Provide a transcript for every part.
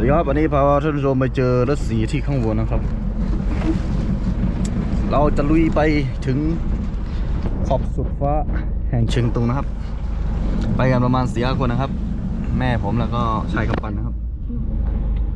วัสดีครับวันนี้พาท่านผู้ชมไปเจอรถสีที่ข้างบนนะครับ เราจะลุยไปถึงขอบสุดฟ้าแห่งเชียงตุงนะครับ ไปกันประมาณสี่ห้าคนนะครับ แม่ผมแล้วก็ชายกำปั้นนะครับ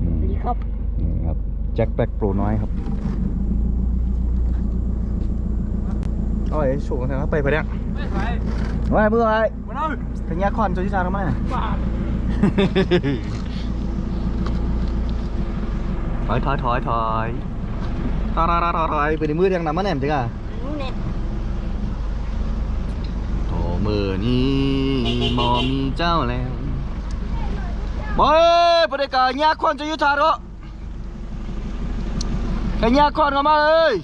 สวัสดีครับนี่ครับแจ็คแบ็กโปรน้อยครับโอ้ยโชว์กันนะครับไปไปเนี่ยไม่ไหวว่าเพื่ออะไรมาเอาขยักคอนโจชิชาทำไมบาท ถอยถอยถอยถอยถอยถอยถอยถอยไปในมือยังนำมาแหนมจังอะโถมือนี้มอมีเจ้าแล้วบอยประเด็กาญาควันจะยุทธาโรขยักควันกันมาเลย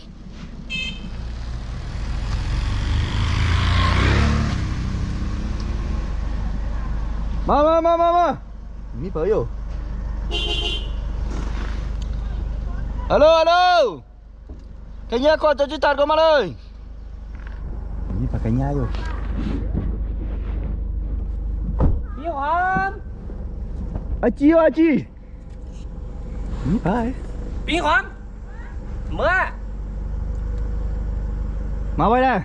มามามามามามีเปิดอยู่ alo alo cái nhá con cho chú tạt con mà ơi đi phải cái nhá rồi Chiêu Hoàng À Chiêu à Chi Đi phải Bí Hoàng Mưa Mà bay đây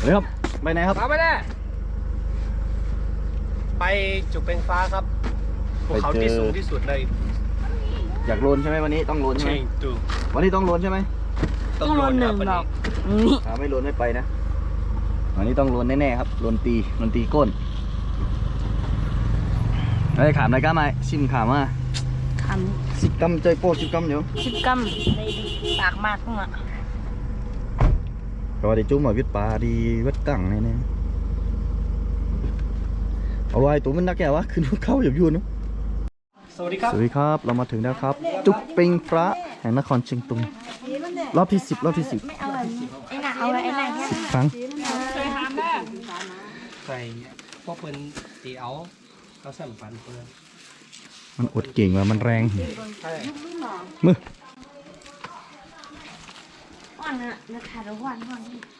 เฮ้ยครับ ไปไหนครับ มาไม่ได้ ไปจุดเป็นฟ้าครับ ภูเขาไปเจอที่สูงที่สุดในอยากโลนใช่ไหมวันนี้ต้องโลนใช่เชีไหมยงตุงวันนี้ต้องโลนใช่ไหมต้องโดนหนึ่งดอกถ้าไม่โลนไม่ไปนะวันนี้ต้องโลนแน่ๆครับโลนตีโลนตีก้นเฮ้ยขามอะไรกันไหมชิมขามมาทสิบกำใจโป้สิบกำเดี๋ยวำชิบกัมในปากมากพุ่งอะก็ได้จุ่มมาวิทย์ปลาดีวิทย์กังแน่ๆเอาไว้ตัวมันนักแก่วะขึ้นเข้าอย่าอยู่เนอะส วัสดีครับสวัสดีครับ เรามาถึงแล้วครับ จุกปิงพระแห่งนครเชียงตุง รอบที่สิบรอบที่สิบไม่เอาแบบนี้ไอ้หนักเอาไว้ไอ้หนักเนี่ยครั้งใส่พวกเพิ่นตีเอาเขาสั่งฟันเพิ่นมันอดเก่งว่ะมันแรงใช่มือว่านอะนะถ่ายแล้วว่านว่านนี่เอาเอาหูอะแล้วตีผ่าสูง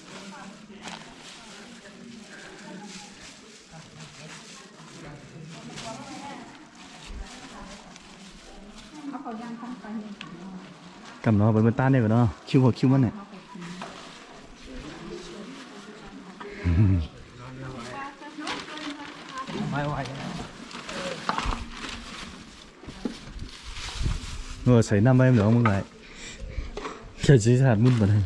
กำเนาะไปบนต้านได้ก่อนเนาะคิวหัวคิวมันเนี่ยไม่ไหวเออใส่น้ำไปเหลืองมึงไรแค่จีสาดมุ่นไปเลย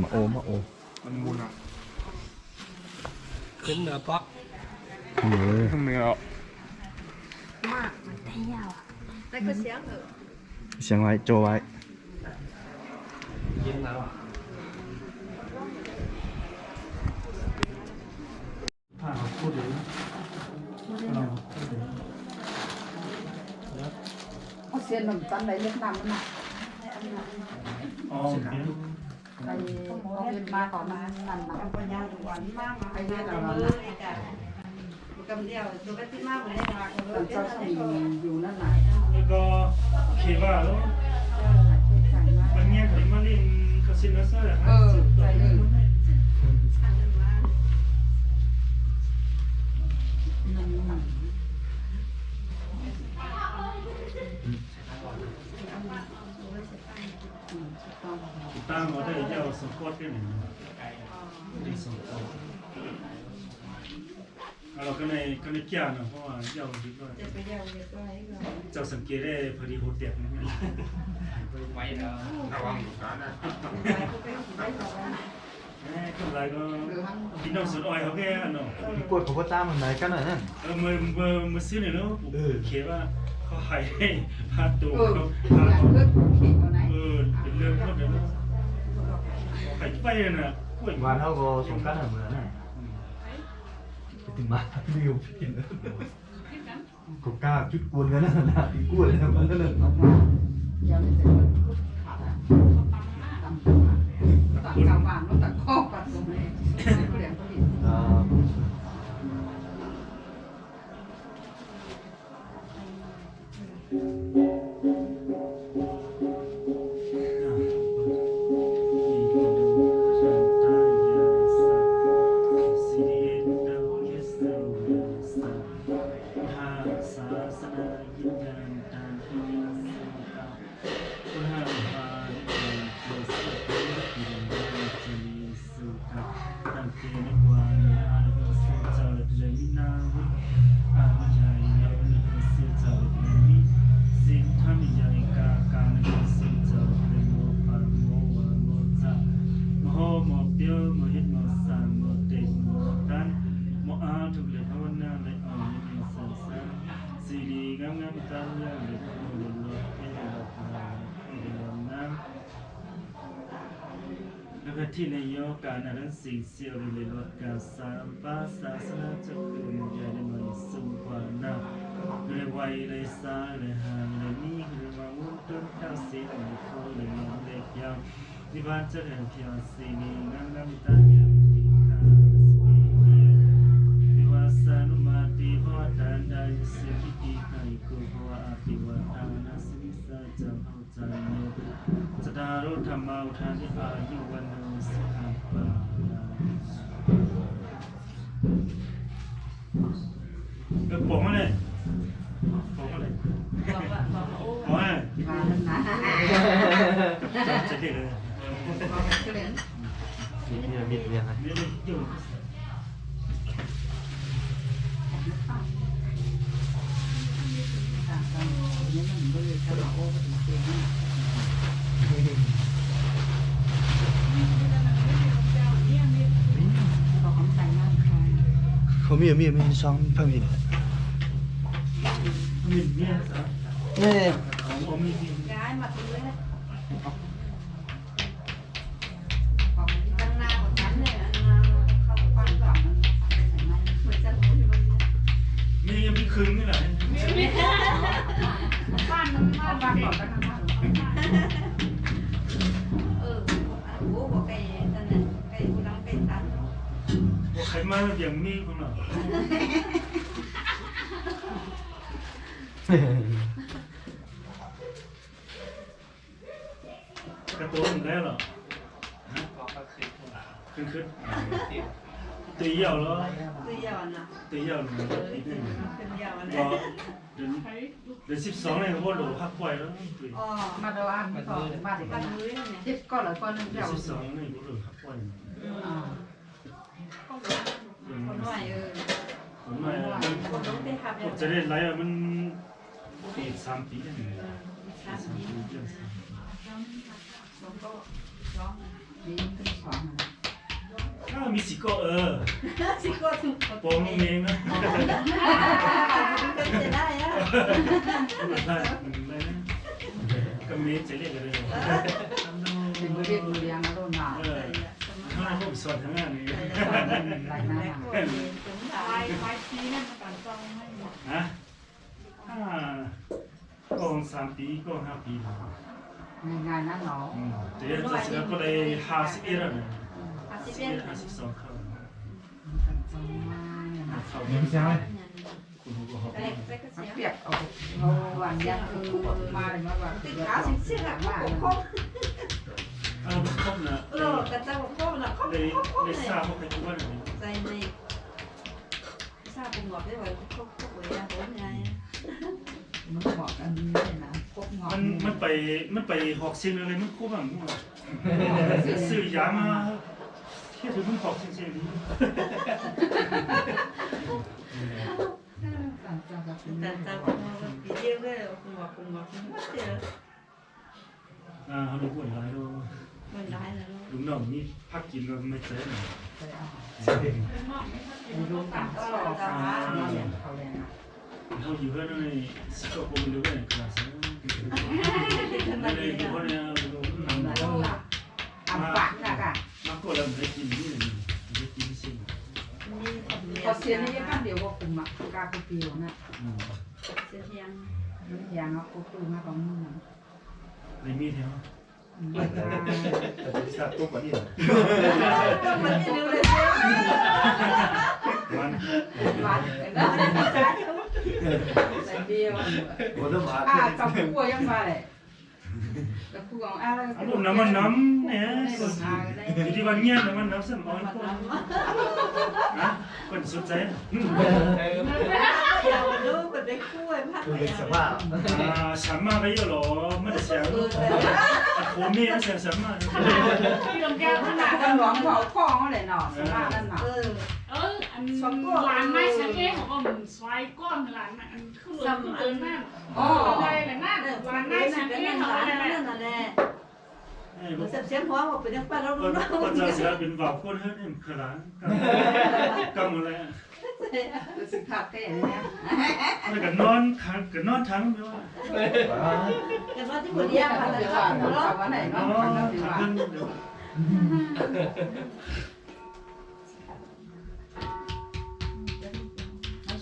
มาโอมาโอขึ้นเหนือป๊อกเฮ้ยเหนือมากมันเที่ยว แล้วก็เสียงเออเสียงไว้โจไว้ยิ้มแล้วถ้าเราพูดถึงเราพูดถึงเขาเสียงหนุ่มตอนไหนเล็กน้ำนั่นน่ะอ๋อเสียง Tại vì công viên ma có mà nằm mà. Con nhau đủ ấn ma mà hay biết là nó cầm điều tôi biết ma mà nên là còn xong mình dù nó 그거 개발로 만약 대만인 가시나서 한 집도 เกี่ยวเนาะเพราะว่าเดี่ยวนิดหน่อจะไปเดาเรียบร้อยก่เจ้าสังเกตได้พอดีโหดเดียกนั่ไแหไวแล้วระวังลูกค้านะไปก็ไปกินไอแล้วะกำไรก็กินน้ำสดอ้อยเขาแค่เนาะวดผมก็ตามมันไหนกันนะนั่เออมือมือมือซื้อเนี่ยเนาะเออเขียนว่าเขาหายให้พาตัวเขาพาตัวเออเป็นเรื่องพวกนั้นไปไปน่ะวันเท่าก็สงกานเหมือนน่ะ ถึงมาไม่อยู่พินก็กล้าจุดกวนกันนะนะตีกล้วยนะมันนั่นเลยเดี๋ยวนี้เสร็จมันขาดอะตำตำอะตัดกาวบานแล้วตัดข้อปัดตรงนี้เป ที่ในโยการอรันสิงเซียวเลโลกาสามปาสาสนาจักรุนยาในมันสุวานาเลยไวเลยซาเลยห่างเลยนี่เลยมาวุ่นต้นข้าวสีเลยโคเลยนอนเล็กยาวที่บ้านเจริญเพียงสีนี้นั่งน้ำตาเยี่ยมตีตาสกีเดียวิวาสานุมาตีพ่อตานได้เสียที่ตีไข่กูเพราะว่าอภิวาทานาสิวิสาจำเอาใจเนื้อ สตารุธรรมาอุทานที่อายุวันโนสุขังปาเออบอกมาเลยบอกมาเลยบอกว่าบอกว่าโอ้บอกมาเลยมาแล้วนะจะเด็กเลยเปลี่ยน มีเมียมีเมียนะ นี่เลยอยู่ ต่างกันนี้มันก็เลยจะโอ้ก็ถึงเก่งเราของใจมากค่ะ เขามีมีมีช่องพามี มีเมียสาว นี่ ของผมมีเมีย ย้ายมาตรงนี้ ของ ตั้งหน้าของฉันเนี่ยอันนาเข้าไป ปั้น ก่อ ฝั่ น งนั้นใส่ไม้ เหมือนจะรู้อยู่ตรงนี้มียังมีคืนนี่แหละบ้านมันบ้าน บอกใครมาอย่างมีคนหรอกกระตุ้นแล้วหรอขึ้นขึ้นตีเหี่ยวแล้วตัวยาวน่ะตีเหี่ยวหนึ่งเออตีหนึ่งเป็นยาวก็นะเดือนเดือนสิบสองเลยก็โหลพักไว้แล้วตีอ๋อมาดูอันก่อนบ้านเด็กบ้านนะมือเนี่ยจิ๊บก็เลยก็นึงเดืเดีอนยวสิบสองเลยก็โหลพักไว้อ่า คนหน่อยเออผมไม่คนต้องได้ขับจะได้ไล่มันปีสามปีเนี่สามสามปีปีเดือนสามผมก็ร้องดีขึ้นสองนะถ้ามีสิก็เออสิก็ถูกโปงเองนะจะได้อะได้ได้ก็มีจะเรียกอะไร ถึงเรียกดูเรียงมาโดนหนาเออ ถ้าผมสอนทั้งงานนี้ลายหน้าไว้ไว้ทีนั่นกันต้องให้ฮะถ้าก็สามปีก็ห้าปีง่ายๆนะน้องเดี๋ยวจะเสร็จก็ได้ห้าสิบเอ็ดแล้วอาสิสิบเป็เอ็นดห้าสิบสองเข้าเขาไม่ใช่คุณก็หอบเล็กเล็กก็มันเสียเปียกเอาเอาหวานยักคือมาเลยมาแบบติดขาสิเสียอะเขาคบอ่าครบนะเออกระเจ้าคบน่ะคบ เลยคบเลยเลยทราบว่าใครว่าอะไรใจในทราบปุ่มหงอกได้ไว้คบคบไว้นะผมไงมันบอกกันนี่นะพบงอมันมันไปมันไปหอกเสียงอะไรมันคู่แบบมั่วซื้อยามาเที่ยวถึงมันหอกเสียงนี้ต่างจากกับคุณแต่แต่ปุ่มหงอกปีเดียวเลยปุ่มหงอกปุ่มหงอกมันเสียอ่าเขาดูปวดร้ายดู มันร้ายแล้วลุงน้องนี่พักกินมันไม่เจอหน่อยเสียเอมีลูกต่างก็ต่างกันเขาเลยนะเขาอยู่เพื่นในสิบกว่าคนอยู่เนคลาสไม่ได้อยู่เนี่อนเนี่ยนั่งมานปักนะค่ะมาก็เลยไม่กินนี่เลยไม่กินสิ่งพอเสียนี่ยังเดียวก็คุมอะกาคุปีวน่ะเสียเทียงเสียงเนาะคุกตูมาของมือในมีดเทียง งได้อยู่ที่วันเงี้ยน้ำมันน้ำเสมอคนนะคนสุดใจอืมเดี๋ยวดูมันได้คู่ไอ้พัดคือไปเป็นสภาพอ่าฉันมาไปเยอะหรอไม่ได้เสียงอะโคมีเสียงฉันมาพี่ลำแก้วขนาดกันหลวงเขาคล้องอะไรเนาะสมานั่นน่ะเออ เอออันหลานไม่ใช่แค่ของผมสไลก้อนหลานอันขึ้นเลยขึ้นเลยนั่นอ๋อได้เลยนั่นเออหลานไม่ไม่ใช่ใช่เป็นแค่นั่นของหลานอะไรนั่นน่ะแหละไอ้มันเสียเสียงหัวว่าเป็นยังป้าเราก็รู้เนาะก็จะเสียเป็นบ่าวคนเฮ้ยนี่คือหลานกำอะไรรู้สึกขับแก่เนี่ยแล้วก็นอนค้างก็นอนทั้งไม่ว่าแต่ว่าที่คคนนเดีเดียยววมัมันนจะจะว่าว่าเนาะวันไหนนเนาะ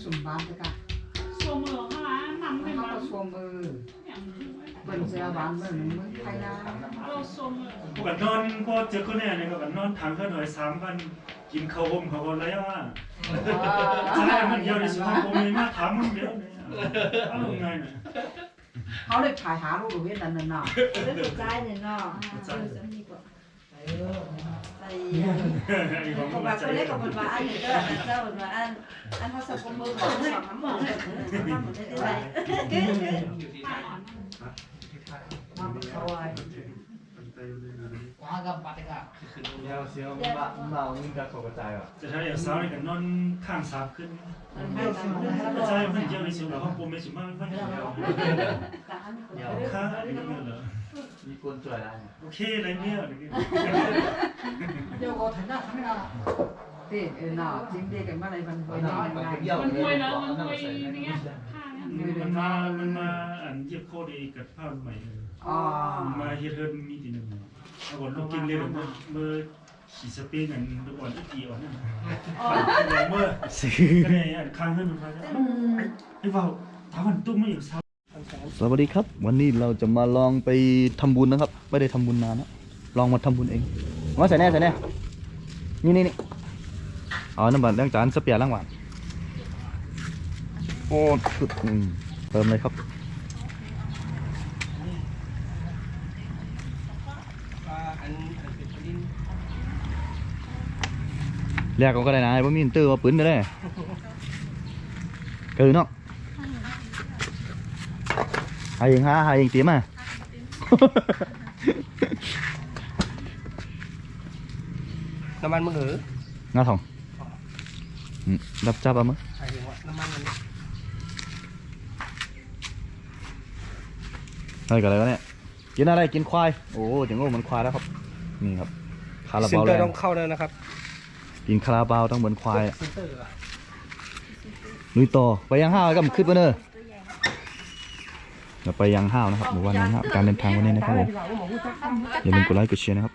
สุ่มบ้านไปกันโซมือข้างหลังนำให้เขามาก็ชมเออเป็นเสือบ้านเมืองเมืองไทยนะเราโซมือพวกกันนอนพอเจอคนเนี่ยเนี่ยก็นอนทางเพื่อนหน่อยสามวันกินข้าวห่มข้าวอะไรว่าจะได้มันเดียวในสุภาพผมมีมาถามมันเดียวเนี่ยเอาลงไงเนี่ยเขาเลยถ่ายหาลูกเวียนนั่นน่ะเป็นสุดท้ายเนี่ยเนาะเออจะมีกว่าใส่ไอ้ของ ผมมัว่านใจคนเล็กกับคนว่าอันนี้ก็อันเจ้าคนว่าอันอันเขาสับมือของสองน้ำมันน้ำมันได้ไรป้าอ่อนมันเขาไว้ยวเสียวบ้าเมานี่ก็ตกใจอะจะใช้เอลสาวนี่กันนอนข้างสาบขึ้นมันไม่ทำเลยก็ใช่มันเดียวในสุภาพผมไม่สุภาพไม่เดียวค่ะไอ้เนี่ยเหรอ มีคนสวยได้โอเคอะไรเนี่ยเดี๋ยวก็ถึงหน้าถึงหน้าเด็กเออน่ะจริงเด็กกันเมื่อไรมันไปนอนได้มันคุยแล้วมันคุยนี่ข้างมันมามันมาอันเยียบโคดีกับภาพใหม่อ๋อมาเฮ็ดเฮิร์นมีทีหนึ่งเอาก่อนต้องกินเลยเมื่อเมื่อขี่สปีกันดูก่อนที่ตีอ่อนนั่นเมื่อซื้อก็เลยอันข้างเฮิร์นมันมาไอ้เบาถามมันตุ้มไม่อยู่ซ้ สวัสดีครับ วันนี้เราจะมาลองไปทำบุญนะครับ ไม่ได้ทำบุญนานนะลองมาทำบุญเองว่าใส่แน่ใส่แน่นี่นี่นี่เอาน้ำบัตรล้างจานสเปียร์ล้างหวานโอ้สุดเติมเลยครับเรียกเขาก็ได้นะว่ามีนเตื้อว่าปืนได้เนาะหาเองฮะหาเองเตรียมมาน้ำมันมือหืองาท องอืมรับจับเอามั้ยใช่ถึงว่าน้ำมันมันอะไรกันอะไรกันเนี่ยกินอะไรกินควาย โอ้ถึงโอ้มันควายแล้วครับ นี่ครับ คาราซินบาวเตอแลร์นต้องเข้าแล้วนะครับ กินคาราบาวต้องเหมือนควายอะซินเตอร์อะลุยต่อไปยังห้าวก็มันขึ้นมาเนอะ เราไปยังห้าวนะครับหมู่บ้านยังห้าวการเดินทางวันนี้นะครับผมอย่าลืมกดไลค์กดแชร์นะครับ